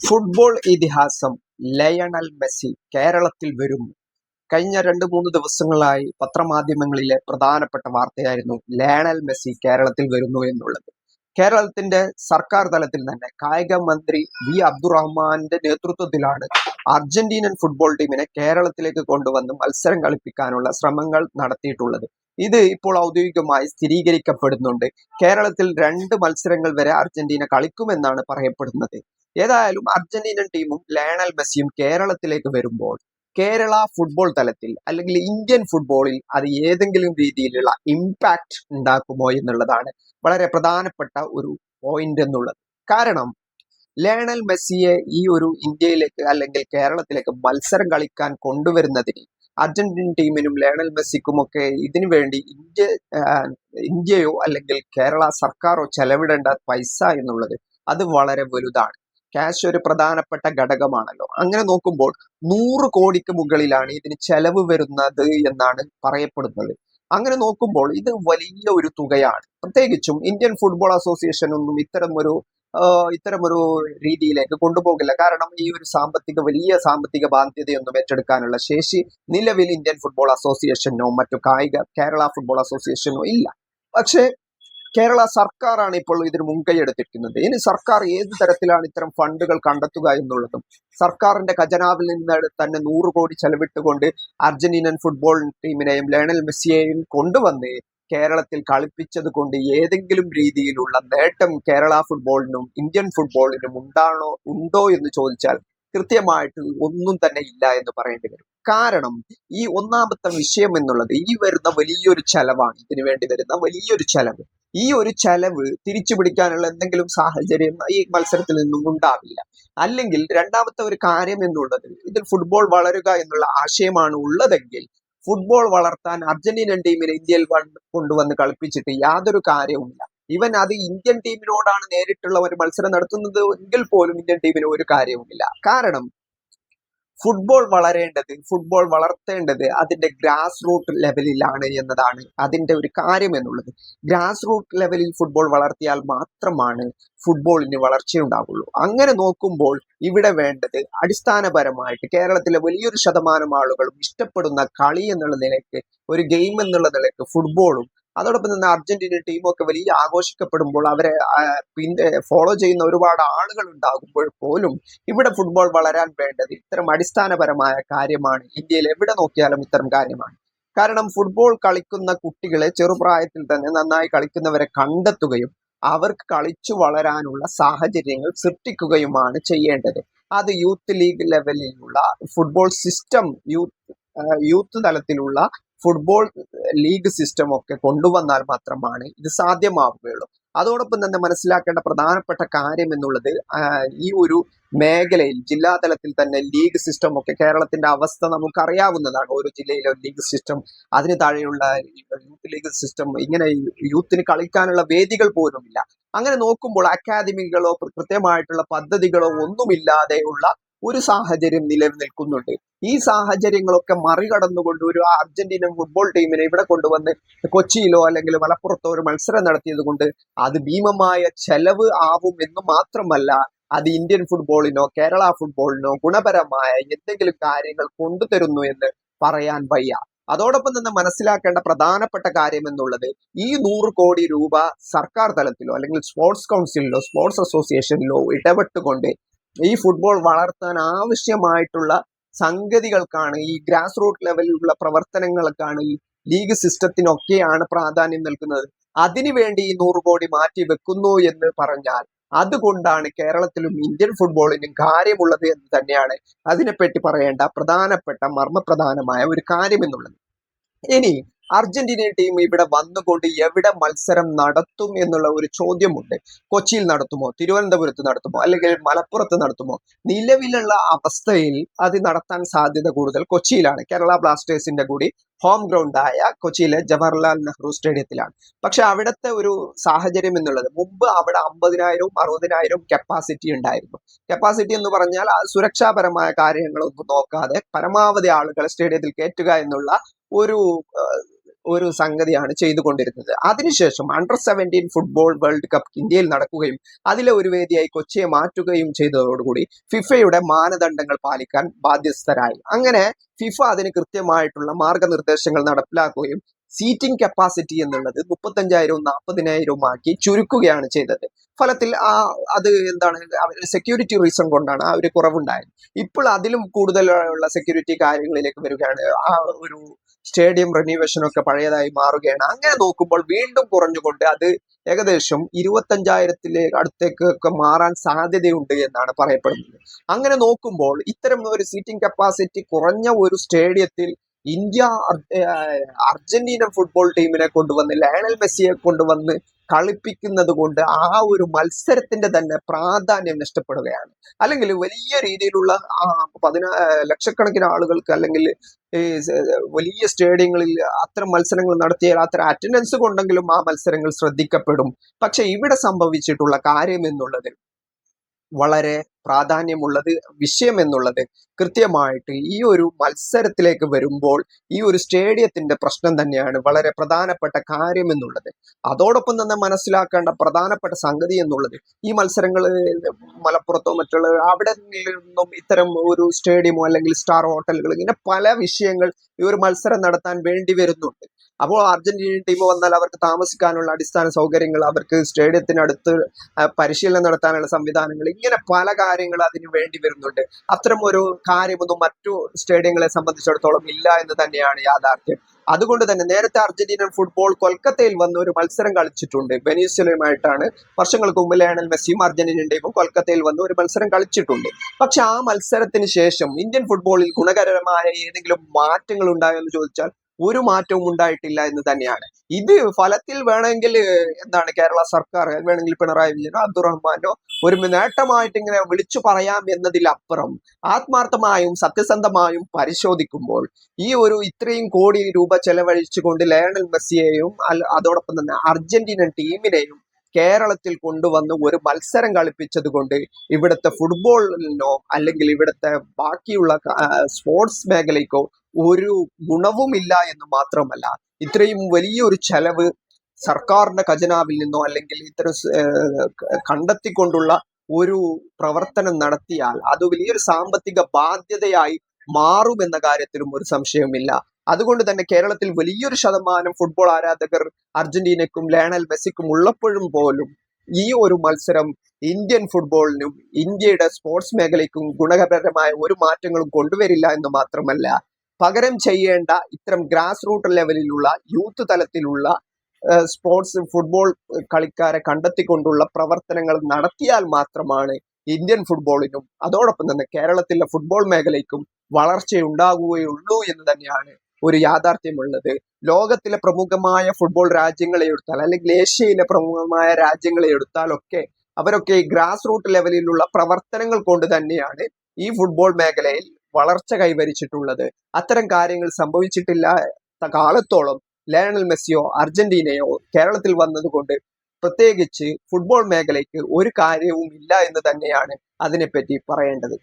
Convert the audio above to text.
Football ഇതിഹാസം Lionel Messi കേരളത്തിൽ വരും കഴിഞ്ഞ രണ്ട് മൂന്ന് ദിവസങ്ങളായി പത്രമാധ്യമങ്ങളിലെ പ്രധാനപ്പെട്ട വാർത്തയായിരുന്നു ലയണൽ മെസ്സി കേരളത്തിൽ വരുന്നു എന്നുള്ളത്. കേരളത്തിന്റെ സർക്കാർ തലത്തിൽ തന്നെ കായിക മന്ത്രി വി അബ്ദുറഹ്മാന്റെ നേതൃത്വത്തിലാണ് അർജന്റീനൻ ഫുട്ബോൾ ടീമിനെ കേരളത്തിലേക്ക് കൊണ്ടുവന്ന് മത്സരം കളിപ്പിക്കാനുള്ള ശ്രമങ്ങൾ നടത്തിയിട്ടുള്ളത്. ഇത് ഇപ്പോൾ ഔദ്യോഗികമായി സ്ഥിരീകരിക്കപ്പെടുന്നുണ്ട്. കേരളത്തിൽ രണ്ട് മത്സരങ്ങൾ വരെ അർജന്റീന കളിക്കുമെന്നാണ് പറയപ്പെടുന്നത്. ഏതായാലും അർജന്റീനൻ ടീമും ലയണൽ മെസ്സിയും കേരളത്തിലേക്ക് വരുമ്പോൾ കേരള ഫുട്ബോൾ തലത്തിൽ അല്ലെങ്കിൽ ഇന്ത്യൻ ഫുട്ബോളിൽ അത് ഏതെങ്കിലും രീതിയിലുള്ള ഇമ്പാക്റ്റ് ഉണ്ടാക്കുമോ എന്നുള്ളതാണ് വളരെ പ്രധാനപ്പെട്ട ഒരു പോയിന്റ് എന്നുള്ളത്. കാരണം ലയണൽ മെസ്സിയെ ഈ ഒരു ഇന്ത്യയിലേക്ക് അല്ലെങ്കിൽ കേരളത്തിലേക്ക് മത്സരം കളിക്കാൻ കൊണ്ടുവരുന്നതിന് അർജന്റീൻ ടീമിനും ലയണൽ മെസ്സിക്കും ഒക്കെ ഇതിനു വേണ്ടി ഇന്ത്യ ഇന്ത്യയോ അല്ലെങ്കിൽ കേരള സർക്കാരോ ചെലവിടേണ്ട പൈസ എന്നുള്ളത് അത് വളരെ വലുതാണ്. ക്യാഷ് ഒരു പ്രധാനപ്പെട്ട ഘടകമാണല്ലോ. അങ്ങനെ നോക്കുമ്പോൾ നൂറ് കോടിക്ക് മുകളിലാണ് ഇതിന് ചെലവ് വരുന്നത് എന്നാണ് പറയപ്പെടുന്നത്. അങ്ങനെ നോക്കുമ്പോൾ ഇത് വലിയ ഒരു തുകയാണ്. പ്രത്യേകിച്ചും ഇന്ത്യൻ ഫുട്ബോൾ അസോസിയേഷൻ ഒന്നും ഇത്തരം ഒരു ആഹ് ഇത്തരം ഒരു രീതിയിലേക്ക് കൊണ്ടുപോകില്ല. കാരണം ഈ ഒരു സാമ്പത്തിക വലിയ സാമ്പത്തിക ബാധ്യതയൊന്നും ഏറ്റെടുക്കാനുള്ള ശേഷി നിലവിൽ ഇന്ത്യൻ ഫുട്ബോൾ അസോസിയേഷനോ മറ്റു കായിക കേരള ഫുട്ബോൾ അസോസിയേഷനോ ഇല്ല. പക്ഷേ കേരള സർക്കാരാണ് ഇപ്പോൾ ഇതിന് മുൻകൈ എടുത്തിരിക്കുന്നത്. ഇനി സർക്കാർ ഏത് തരത്തിലാണ് ഇത്തരം ഫണ്ടുകൾ കണ്ടെത്തുക എന്നുള്ളതും സർക്കാരിന്റെ ഖജനാവിൽ നിന്ന് തന്നെ നൂറ് കോടി ചെലവിട്ടുകൊണ്ട് അർജന്റീനൻ ഫുട്ബോൾ ടീമിനെയും ലയണൽ മെസ്സിയെയും കൊണ്ടുവന്ന് കേരളത്തിൽ കളിപ്പിച്ചത് കൊണ്ട് ഏതെങ്കിലും രീതിയിലുള്ള നേട്ടം കേരള ഫുട്ബോളിനും ഇന്ത്യൻ ഫുട്ബോളിനും ഉണ്ടാണോ ഉണ്ടോ എന്ന് ചോദിച്ചാൽ കൃത്യമായിട്ട് ഒന്നും തന്നെ ഇല്ല എന്ന് പറയേണ്ടി വരും. കാരണം ഈ ഒന്നാമത്തെ വിഷയം എന്നുള്ളത് ഈ വരുന്ന വലിയൊരു ചെലവാണ് ഇതിനു വേണ്ടി വരുന്ന വലിയൊരു ചെലവ്. ഈ ഒരു ചെലവ് തിരിച്ചു പിടിക്കാനുള്ള എന്തെങ്കിലും സാഹചര്യം ഈ മത്സരത്തിൽ നിന്നും ഉണ്ടാവില്ല. അല്ലെങ്കിൽ രണ്ടാമത്തെ ഒരു കാര്യം എന്നുള്ളത് ഇതിൽ ഫുട്ബോൾ വളരുക എന്നുള്ള ആശയമാണ് ഉള്ളതെങ്കിൽ ഫുട്ബോൾ വളർത്താൻ അർജന്റീനൻ ടീമിനെ ഇന്ത്യയിൽ കൊണ്ടുവന്ന് കളിപ്പിച്ചിട്ട് യാതൊരു കാര്യവുമില്ല. ഇവൻ അത് ഇന്ത്യൻ ടീമിനോടാണ് നേരിട്ടുള്ള ഒരു മത്സരം നടത്തുന്നത് എങ്കിൽ പോലും ഇന്ത്യൻ ടീമിന് ഒരു കാര്യവുമില്ല. കാരണം ഫുട്ബോൾ വളരേണ്ടത് ഫുട്ബോൾ വളർത്തേണ്ടത് അതിന്റെ ഗ്രാസ് റൂട്ട് ലെവലിലാണ് എന്നതാണ് അതിന്റെ ഒരു കാര്യം എന്നുള്ളത്. ഗ്രാസ് റൂട്ട് ലെവലിൽ ഫുട്ബോൾ വളർത്തിയാൽ മാത്രമാണ് ഫുട്ബോളിന് വളർച്ചയുണ്ടാവുള്ളൂ. അങ്ങനെ നോക്കുമ്പോൾ ഇവിടെ വേണ്ടത് അടിസ്ഥാനപരമായിട്ട് കേരളത്തിലെ വലിയൊരു ശതമാനം ആളുകളും ഇഷ്ടപ്പെടുന്ന കളി എന്നുള്ള നിലയ്ക്ക് ഒരു ഗെയിം എന്നുള്ള നിലയ്ക്ക് ഫുട്ബോളും അതോടൊപ്പം തന്നെ അർജന്റീന ടീമൊക്കെ വലിയ ആഘോഷിക്കപ്പെടുമ്പോൾ അവരെ പിന്നെ ഫോളോ ചെയ്യുന്ന ഒരുപാട് ആളുകൾ ഉണ്ടാകുമ്പോൾ പോലും ഇവിടെ ഫുട്ബോൾ വളരാൻ വേണ്ടത് ഇത്തരം അടിസ്ഥാനപരമായ കാര്യമാണ്. ഇന്ത്യയിൽ എവിടെ നോക്കിയാലും ഇത്തരം കാര്യമാണ്. കാരണം ഫുട്ബോൾ കളിക്കുന്ന കുട്ടികളെ ചെറുപ്രായത്തിൽ തന്നെ നന്നായി കളിക്കുന്നവരെ കണ്ടെത്തുകയും അവർക്ക് കളിച്ചു വളരാനുള്ള സാഹചര്യങ്ങൾ സൃഷ്ടിക്കുകയുമാണ് ചെയ്യേണ്ടത്. അത് യൂത്ത് ലീഗ് ലെവലിലുള്ള ഫുട്ബോൾ സിസ്റ്റം യൂത്ത് യൂത്ത് തലത്തിലുള്ള ഫുട്ബോൾ ലീഗ് സിസ്റ്റം ഒക്കെ കൊണ്ടുവന്നാൽ മാത്രമാണ് ഇത് സാധ്യമാവുകയുള്ളൂ. അതോടൊപ്പം തന്നെ മനസ്സിലാക്കേണ്ട പ്രധാനപ്പെട്ട കാര്യം എന്നുള്ളത് ഈ ഒരു മേഖലയിൽ ജില്ലാ തലത്തിൽ തന്നെ ലീഗ് സിസ്റ്റം ഒക്കെ കേരളത്തിന്റെ അവസ്ഥ നമുക്ക് അറിയാവുന്നതാണ് ഓരോ ജില്ലയിലെ ലീഗ് സിസ്റ്റം അതിന് താഴെയുള്ള യൂത്ത് ലീഗ് സിസ്റ്റം ഇങ്ങനെ യൂത്തിന് കളിക്കാനുള്ള വേദികൾ പോലുമില്ല. അങ്ങനെ നോക്കുമ്പോൾ അക്കാദമികളോ കൃത്യമായിട്ടുള്ള പദ്ധതികളോ ഒന്നുമില്ലാതെയുള്ള ഒരു സാഹചര്യം നിലനിൽക്കുന്നുണ്ട്. ഈ സാഹചര്യങ്ങളൊക്കെ മറികടന്നുകൊണ്ട് ഒരു അർജന്റീന ഫുട്ബോൾ ടീമിനെ ഇവിടെ കൊണ്ടുവന്ന് കൊച്ചിയിലോ അല്ലെങ്കിൽ മലപ്പുറത്തോ ഒരു മത്സരം നടത്തിയത് കൊണ്ട് അത് ഭീമമായ ചെലവ് ആവും എന്ന് മാത്രമല്ല അത് ഇന്ത്യൻ ഫുട്ബോളിനോ കേരള ഫുട്ബോളിനോ ഗുണപരമായ എന്തെങ്കിലും കാര്യങ്ങൾ കൊണ്ടുതരുന്നു എന്ന് പറയാൻ വയ്യ. അതോടൊപ്പം തന്നെ മനസ്സിലാക്കേണ്ട പ്രധാനപ്പെട്ട കാര്യം എന്നുള്ളത് ഈ നൂറ് കോടി രൂപ സർക്കാർ തലത്തിലോ അല്ലെങ്കിൽ സ്പോർട്സ് കൗൺസിലിലോ സ്പോർട്സ് അസോസിയേഷനിലോ ഇടപെട്ടുകൊണ്ട് ഈ ഫുട്ബോൾ വളർത്താൻ ആവശ്യമായിട്ടുള്ള സംഗതികൾക്കാണ് ഈ ഗ്രാസ് റൂട്ട് ലെവലിലുള്ള പ്രവർത്തനങ്ങൾക്കാണ് ഈ ലീഗ് സിസ്റ്റത്തിനൊക്കെയാണ് പ്രാധാന്യം നൽകുന്നത്. അതിനുവേണ്ടി ഈ നൂറ് കോടി മാറ്റി വെക്കുന്നു എന്ന് പറഞ്ഞാൽ അതുകൊണ്ടാണ് കേരളത്തിലും ഇന്ത്യൻ ഫുട്ബോളിനും കാര്യമുള്ളത് എന്ന് തന്നെയാണ് അതിനെപ്പറ്റി പറയേണ്ട പ്രധാനപ്പെട്ട മർമ്മപ്രധാനമായ ഒരു കാര്യം എന്നുള്ളത്. ഇനി അർജന്റീന ടീം ഇവിടെ വന്നുകൊണ്ട് എവിടെ മത്സരം നടത്തും എന്നുള്ള ഒരു ചോദ്യമുണ്ട്. കൊച്ചിയിൽ നടത്തുമോ? തിരുവനന്തപുരത്ത് നടത്തുമോ? അല്ലെങ്കിൽ മലപ്പുറത്ത് നടത്തുമോ? നിലവിലുള്ള അവസ്ഥയിൽ അത് നടത്താൻ സാധ്യത കൂടുതൽ കൊച്ചിയിലാണ്. കേരള ബ്ലാസ്റ്റേഴ്സിന്റെ കൂടി ഹോം ഗ്രൗണ്ടായ കൊച്ചിയിലെ ജവഹർലാൽ നെഹ്റു സ്റ്റേഡിയത്തിലാണ്. പക്ഷെ അവിടുത്തെ ഒരു സാഹചര്യം എന്നുള്ളത് മുമ്പ് അവിടെ അമ്പതിനായിരവും അറുപതിനായിരവും കപ്പാസിറ്റി ഉണ്ടായിരുന്നു. കപ്പാസിറ്റി എന്ന് പറഞ്ഞാൽ സുരക്ഷാപരമായ കാര്യങ്ങളൊന്നും നോക്കാതെ പരമാവധി ആളുകളെ സ്റ്റേഡിയത്തിൽ കയറ്റുക എന്നുള്ള ഒരു ഒരു സംഗതിയാണ് ചെയ്തുകൊണ്ടിരുന്നത്. അതിനുശേഷം under seventeen football world cup ഇന്ത്യയിൽ നടക്കുകയും അതിലെ ഒരു വേദിയായി കൊച്ചിയെ മാറ്റുകയും ചെയ്തതോടുകൂടി ഫിഫയുടെ മാനദണ്ഡങ്ങൾ പാലിക്കാൻ ബാധ്യസ്ഥരായി. അങ്ങനെ ഫിഫ അതിന് കൃത്യമായിട്ടുള്ള മാർഗനിർദ്ദേശങ്ങൾ നടപ്പിലാക്കുകയും സീറ്റിംഗ് കപ്പാസിറ്റി എന്നുള്ളത് മുപ്പത്തഞ്ചായിരവും നാൽപ്പതിനായിരവും ആക്കി ചുരുക്കുകയാണ് ചെയ്തത്. ഫലത്തിൽ ആ അത് എന്താണ് സെക്യൂരിറ്റി റീസൺ കൊണ്ടാണ് ആ ഒരു കുറവുണ്ടായത്. ഇപ്പോൾ അതിലും കൂടുതലുള്ള സെക്യൂരിറ്റി കാര്യങ്ങളിലേക്ക് വരികയാണ്. ആ ഒരു സ്റ്റേഡിയം റെന്യൂവേഷനൊക്കെ പഴയതായി മാറുകയാണ്. അങ്ങനെ നോക്കുമ്പോൾ വീണ്ടും കുറഞ്ഞുകൊണ്ട് അത് ഏകദേശം ഇരുപത്തഞ്ചായിരത്തിലെ അടുത്തേക്ക് ഒക്കെ മാറാൻ സാധ്യതയുണ്ട് എന്നാണ് പറയപ്പെടുന്നത്. അങ്ങനെ നോക്കുമ്പോൾ ഇത്തരം ഒരു സീറ്റിംഗ് കപ്പാസിറ്റി കുറഞ്ഞ ഒരു സ്റ്റേഡിയത്തിൽ ഇന്ത്യ അർജന്റീന ഫുട്ബോൾ ടീമിനെ കൊണ്ടുവന്ന് ലയണൽ മെസ്സിയെ കൊണ്ടുവന്ന് കളിപ്പിക്കുന്നത് കൊണ്ട് ആ ഒരു മത്സരത്തിന്റെ തന്നെ പ്രാധാന്യം നഷ്ടപ്പെടുകയാണ്. അല്ലെങ്കിൽ വലിയ രീതിയിലുള്ള പതിനാ ലക്ഷക്കണക്കിന് ആളുകൾക്ക് അല്ലെങ്കിൽ വലിയ സ്റ്റേഡിയങ്ങളിൽ അത്തരം മത്സരങ്ങൾ നടത്തിയാൽ അത്തരം അറ്റൻഡൻസ് കൊണ്ടെങ്കിലും ആ മത്സരങ്ങൾ ശ്രദ്ധിക്കപ്പെടും. പക്ഷെ ഇവിടെ സംഭവിച്ചിട്ടുള്ള കാര്യം എന്നുള്ളത് വളരെ പ്രാധാന്യമുള്ളത് വിഷയം എന്നുള്ളത് കൃത്യമായിട്ട് ഈ ഒരു മത്സരത്തിലേക്ക് വരുമ്പോൾ ഈ ഒരു സ്റ്റേഡിയത്തിന്റെ പ്രശ്നം തന്നെയാണ് വളരെ പ്രധാനപ്പെട്ട കാര്യം എന്നുള്ളത് അതോടൊപ്പം തന്നെ മനസ്സിലാക്കേണ്ട പ്രധാനപ്പെട്ട സംഗതി എന്നുള്ളത് ഈ മത്സരങ്ങൾ മലപ്പുറത്തോ മറ്റുള്ള അവിടെ നിന്നും ഇത്തരം ഒരു സ്റ്റേഡിയമോ അല്ലെങ്കിൽ സ്റ്റാർ ഹോട്ടലുകൾ ഇങ്ങനെ പല വിഷയങ്ങൾ ഈ ഒരു മത്സരം നടത്താൻ വേണ്ടി വരുന്നുണ്ട്. അപ്പോൾ അർജന്റീനിയൻ ടീം വന്നാൽ അവർക്ക് താമസിക്കാനുള്ള അടിസ്ഥാന സൗകര്യങ്ങൾ അവർക്ക് സ്റ്റേഡിയത്തിനടുത്ത് പരിശീലനം നടത്താനുള്ള സംവിധാനങ്ങൾ ഇങ്ങനെ പല കാര്യങ്ങൾ അതിന് വേണ്ടി വരുന്നുണ്ട്. അത്തരം ഒരു കാര്യമൊന്നും മറ്റു സ്റ്റേഡിയങ്ങളെ സംബന്ധിച്ചിടത്തോളം ഇല്ല എന്ന് തന്നെയാണ് യാഥാർത്ഥ്യം. അതുകൊണ്ട് തന്നെ നേരത്തെ അർജന്റീനൻ ഫുട്ബോൾ കൊൽക്കത്തയിൽ വന്ന് ഒരു മത്സരം കളിച്ചിട്ടുണ്ട്. വെനീസ്വലയുമായിട്ടാണ് വർഷങ്ങൾക്ക് മുമ്പ് ലയണൽ മെസ്സിയും അർജന്റീനൻ ടീമും കൊൽക്കത്തയിൽ വന്ന് ഒരു മത്സരം കളിച്ചിട്ടുണ്ട്. പക്ഷെ ആ മത്സരത്തിന് ശേഷം ഇന്ത്യൻ ഫുട്ബോളിൽ ഗുണകരമായ ഏതെങ്കിലും മാറ്റങ്ങൾ ഉണ്ടായോ എന്ന് ചോദിച്ചാൽ ഒരു മാറ്റവും ഉണ്ടായിട്ടില്ല എന്ന് തന്നെയാണ്. ഇത് ഫലത്തിൽ വേണമെങ്കിൽ എന്താണ് കേരള സർക്കാർ വേണമെങ്കിൽ പിണറായി വിജയനോ അബ്ദുറഹ്മാനോ ഒരു നേട്ടമായിട്ട് ഇങ്ങനെ വിളിച്ചു പറയാം എന്നതിലപ്പുറം ആത്മാർത്ഥമായും സത്യസന്ധമായും പരിശോധിക്കുമ്പോൾ ഈ ഒരു ഇത്രയും കോടി രൂപ ചെലവഴിച്ചുകൊണ്ട് ലയണൽ മെസ്സിയെയും അതോടൊപ്പം തന്നെ അർജന്റീനൻ ടീമിനെയും കേരളത്തിൽ കൊണ്ടുവന്ന് ഒരു മത്സരം കളിപ്പിച്ചത് കൊണ്ട് ഇവിടുത്തെ ഫുട്ബോളിനോ അല്ലെങ്കിൽ ഇവിടുത്തെ ബാക്കിയുള്ള സ്പോർട്സ് മേഖലയ്ക്കോ ഒരു ഗുണവുമില്ല എന്ന് മാത്രമല്ല ഇത്രയും വലിയൊരു ചെലവ് സർക്കാരിന്റെ ഖജനാവിൽ നിന്നോ അല്ലെങ്കിൽ ഇത്തരം കണ്ടെത്തിക്കൊണ്ടുള്ള ഒരു പ്രവർത്തനം നടത്തിയാൽ അത് വലിയൊരു സാമ്പത്തിക ബാധ്യതയായി മാറുമെന്ന കാര്യത്തിലും ഒരു സംശയവുമില്ല. അതുകൊണ്ട് തന്നെ കേരളത്തിൽ വലിയൊരു ശതമാനം ഫുട്ബോൾ ആരാധകർ അർജന്റീനയ്ക്കും ലയണൽ മെസ്സിക്കും ഉള്ളപ്പോഴും പോലും ഈ ഒരു മത്സരം ഇന്ത്യൻ ഫുട്ബോളിനും ഇന്ത്യയുടെ സ്പോർട്സ് മേഖലയ്ക്കും ഗുണകരമായ ഒരു മാറ്റങ്ങളും കൊണ്ടുവരില്ല എന്ന് മാത്രമല്ല പകരം ചെയ്യേണ്ട ഇത്തരം ഗ്രാസ് റൂട്ട് ലെവലിലുള്ള യൂത്ത് തലത്തിലുള്ള സ്പോർട്സ് ഫുട്ബോൾ കളിക്കാരെ കണ്ടെത്തിക്കൊണ്ടുള്ള പ്രവർത്തനങ്ങൾ നടത്തിയാൽ മാത്രമാണ് ഇന്ത്യൻ ഫുട്ബോളിനും അതോടൊപ്പം തന്നെ കേരളത്തിലെ ഫുട്ബോൾ മേഖലയ്ക്കും വളർച്ചയുണ്ടാകുകയുള്ളൂ എന്ന് തന്നെയാണ് ഒരു യാഥാർത്ഥ്യമുള്ളത്. ലോകത്തിലെ പ്രമുഖമായ ഫുട്ബോൾ രാജ്യങ്ങളെ എടുത്താൽ അല്ലെങ്കിൽ ഏഷ്യയിലെ പ്രമുഖമായ രാജ്യങ്ങളെ എടുത്താലൊക്കെ അവരൊക്കെ ഗ്രാസ് റൂട്ട് ലെവലിലുള്ള പ്രവർത്തനങ്ങൾ കൊണ്ട് തന്നെയാണ് ഈ ഫുട്ബോൾ മേഖലയിൽ വളർച്ച കൈവരിച്ചിട്ടുള്ളത്. അത്തരം കാര്യങ്ങൾ സംഭവിച്ചിട്ടില്ല. കാലത്തോളം ലയണൽ മെസ്സിയോ അർജന്റീനയോ കേരളത്തിൽ വന്നതുകൊണ്ട് പ്രത്യേകിച്ച് ഫുട്ബോൾ മേഖലയ്ക്ക് ഒരു കാര്യവും ഇല്ല എന്ന് തന്നെയാണ് അതിനെപ്പറ്റി പറയേണ്ടത്.